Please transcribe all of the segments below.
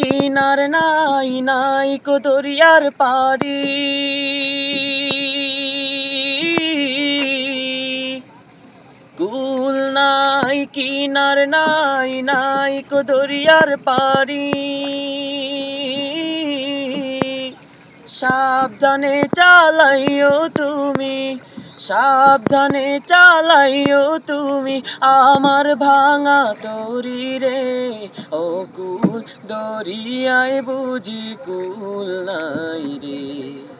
কিনার নাই নাই কো দরিয়ার পাড়ি। কুল নাই, কিনার নাই নাই কো দরিয়ার পাড়ি। সাবধানে চালাইও তুমি সাবধানে চালাইও তুমি আমার ভাঙা তরি রে। ও কুল দরিয়ায় বুঝি কুল নাই রে।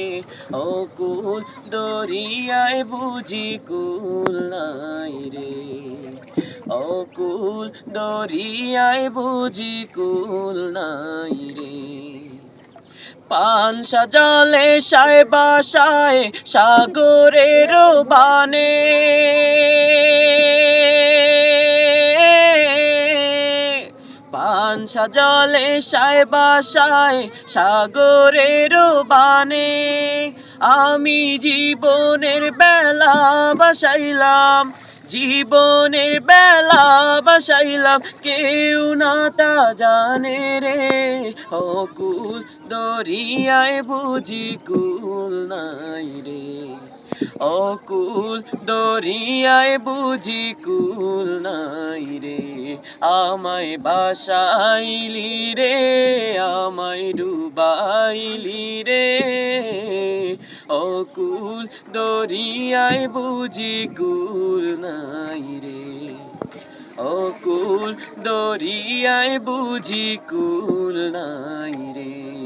ও কুল, দরিয়ায় বুঝি কুল নাই রে। অকুল কুল, দরিয়ায় বুঝি কুল নাই রে। পান সাজালে সায় বাসায় সাগরের বানে সাজালে সায় বাসায় সাগরের বানে আমি জীবনের বেলা বাসাইলাম, জীবনের বেলা বাসাইলাম, কেউ না তা জানে রে। ও কুল দরিয়ায় বুঝি কুল নাই রে। ও কুল দরিয়ায় বুঝি কুল নাই রে। আমায় বাসাইলি রে, আমায় ডুবাইলি রে। অকুল কুল দরিয়ায় বুঝি কুল নাই রে। অকুল কুল দরিয়ায় বুঝি কুল নাই রে।